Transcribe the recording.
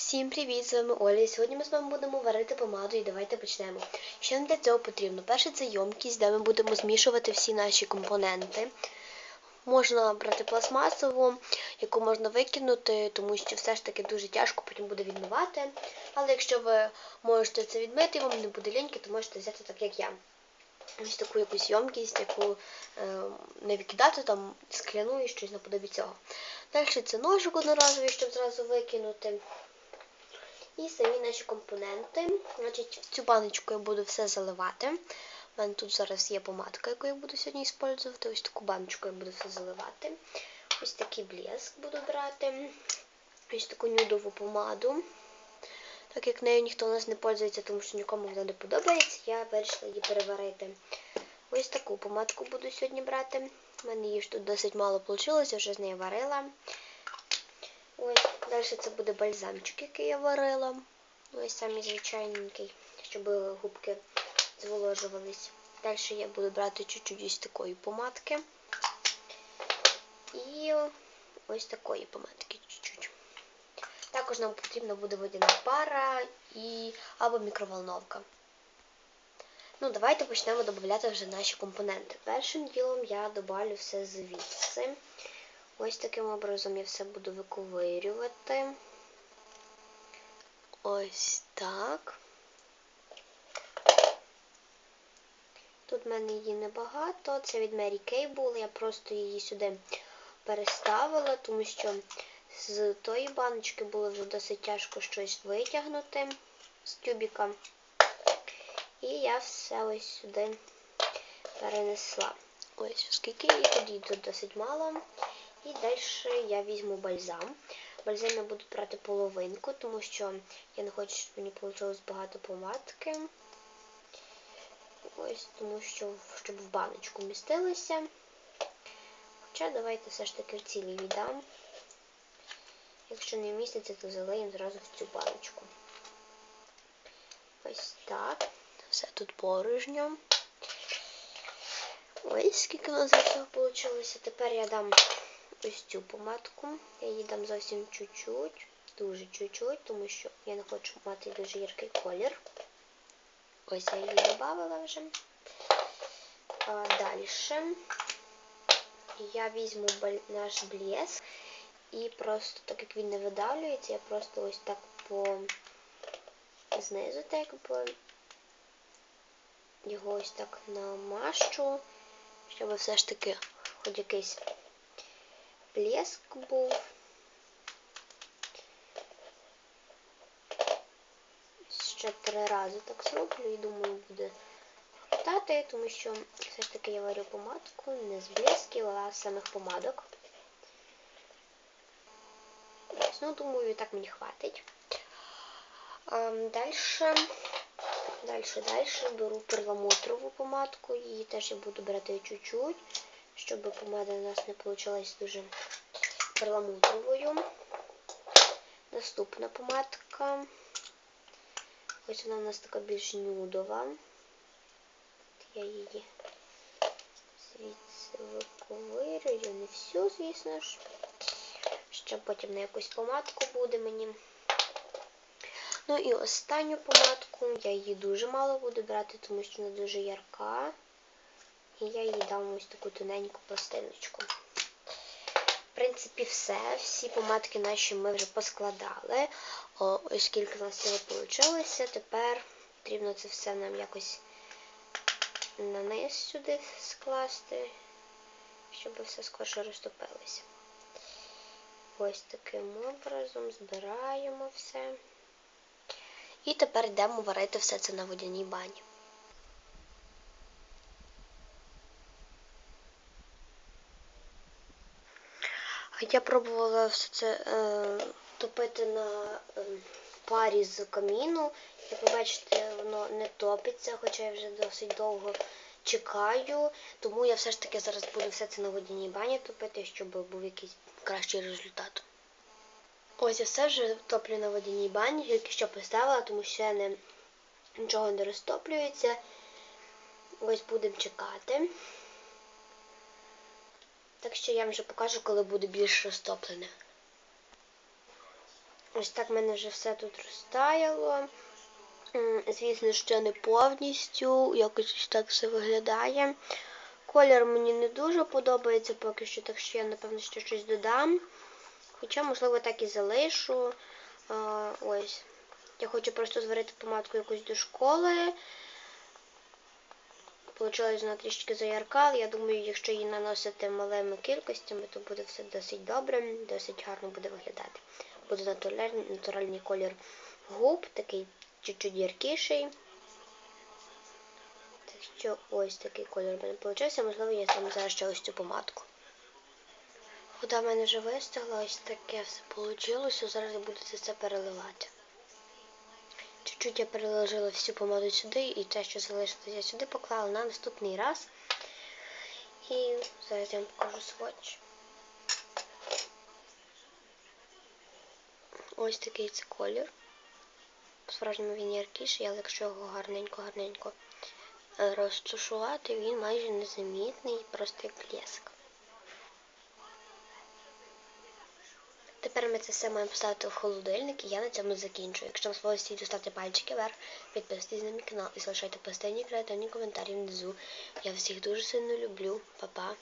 Всім привіт! З вами Оля. І сьогодні ми з вами будемо варити помаду і давайте почнемо. Що нам для цього потрібно? Перше це ємкість, де ми будемо змішувати всі наші компоненти. Можна брати пластмасову, яку можна викинути, тому що все ж таки дуже тяжко потім буде відмивати. Але якщо ви можете це відмити, і вам не буде ліньки, то можете взяти так, як я. Ось таку якусь ємкість, яку е, не викидати, там скляну і щось наподобі цього. Далі це ножик одноразовий, щоб зразу викинути. І самі наші компоненти. Значить, в цю баночку я буду все заливати. У мене тут зараз є помадка, яку я буду сьогодні використовувати. Ось таку баночку я буду все заливати. Ось такий блеск буду брати. Ось таку нюдову помаду. Так як нею ніхто у нас не пользується, тому що нікому вона не подобається, я вирішила її переварити. Ось таку помадку буду сьогодні брати. У мене її ж тут досить мало вийшло, я вже з нею варила. Ось, далі це буде бальзамчик, який я варила. Ось самий звичайненький, щоб губки зволожувались. Далі я буду брати чуть-чуть ось такої помадки. І ось такої помадки чуть-чуть. Також нам потрібна буде водяна пара і або мікроволновка. Ну, давайте почнемо додати вже наші компоненти. Першим ділом я добавлю все звідси. Ось таким образом я все буду виковирювати. Ось так. Тут в мене її небагато. Це від Mary Kay. Я просто її сюди переставила, тому що з тої баночки було вже досить тяжко щось витягнути з тюбіка. І я все ось сюди перенесла. Ось, оскільки її тоді тут досить мало. І далі я візьму бальзам. Бальзам я буду брати половинку, тому що я не хочу, щоб мені вийшло багато помадки. Ось, тому що, щоб в баночку містилося. Хоча давайте все ж таки в цілій віддам. Якщо не вміститься, то залиємо зразу в цю баночку. Ось так. Все тут порожньо. Ось скільки у нас вийшло. Тепер я дам ось цю помадку. Я її дам зовсім чуть-чуть, дуже чуть-чуть, тому що я не хочу мати дуже яркий колір. Ось я її додавала вже. А Далі я візьму наш блеск і просто, так як він не видавлюється, я просто ось так по знизу так якби його ось так намащу, щоб все ж таки хоч якийсь блеск був. Ще три рази так зроблю і думаю, буде хватати, тому що все ж таки я варю помадку не з блесків, а з самих помадок. Ну, думаю, так мені хватить. Дальше, дальше, дальше беру перламутрову помадку, її теж я буду брати чуть-чуть, щоб помада у нас не вийшла дуже перламутровою. Наступна помадка. Ось вона у нас така більш нюдова. Я її звідси виковирюю, не всю, звісно ж. Ще потім на якусь помадку буде мені. Ну і останню помадку, я її дуже мало буду брати, тому що вона дуже ярка. І я їй дам ось таку тоненьку пластиночку. В принципі, все. Всі помадки наші ми вже поскладали. О, ось скільки у нас цього вийшло. Тепер потрібно це все нам якось на низ сюди скласти, щоб все скорше розтопилося. Ось таким образом збираємо все. І тепер йдемо варити все це на водяній бані. Я пробувала все це е, топити на е, парі з каміну. Як ви бачите, воно не топиться, хоча я вже досить довго чекаю. Тому я все ж таки зараз буду все це на водяній бані топити, щоб був якийсь кращий результат. Ось я все вже топлю на водяній бані, тільки що поставила, тому що я не, нічого не розтоплюється. Ось будемо чекати. Так що я вам вже покажу, коли буде більш розтоплене. Ось так в мене вже все тут розтаяло. Звісно, ще не повністю, якось так все виглядає. Колір мені не дуже подобається поки що, так що я, напевно, ще щось додам. Хоча, можливо, так і залишу. Ось. Я хочу просто зварити помадку якусь до школи. Получилось вона трішки заярка, але я думаю, якщо її наносити малими кількостями, то буде все досить добре, досить гарно буде виглядати. Буде натуральний, натуральний колір губ, такий чуть-чуть яркіший. Так що ось такий колір в мене вийшов. Можливо, я там зараз ще ось цю помадку. Вода в мене вже вистигла, ось таке все вийшло. Зараз я буду це все переливати. Чуть-чуть я переложила всю помаду сюди і те, що залишилося я сюди, поклала на наступний раз. І зараз я вам покажу сводч. Ось такий це колір. Справжньому він яркіший, але якщо його гарненько-гарненько е, розтушувати, він майже незамітний, просто як блеск. Тепер ми це все маємо поставити в холодильник і я на цьому закінчую. Якщо вам сподобалося відео, ставте пальчики вверх, підписуйтесь на мій канал і залишайте постійні креативні коментарі внизу. Я всіх дуже сильно люблю. Па-па!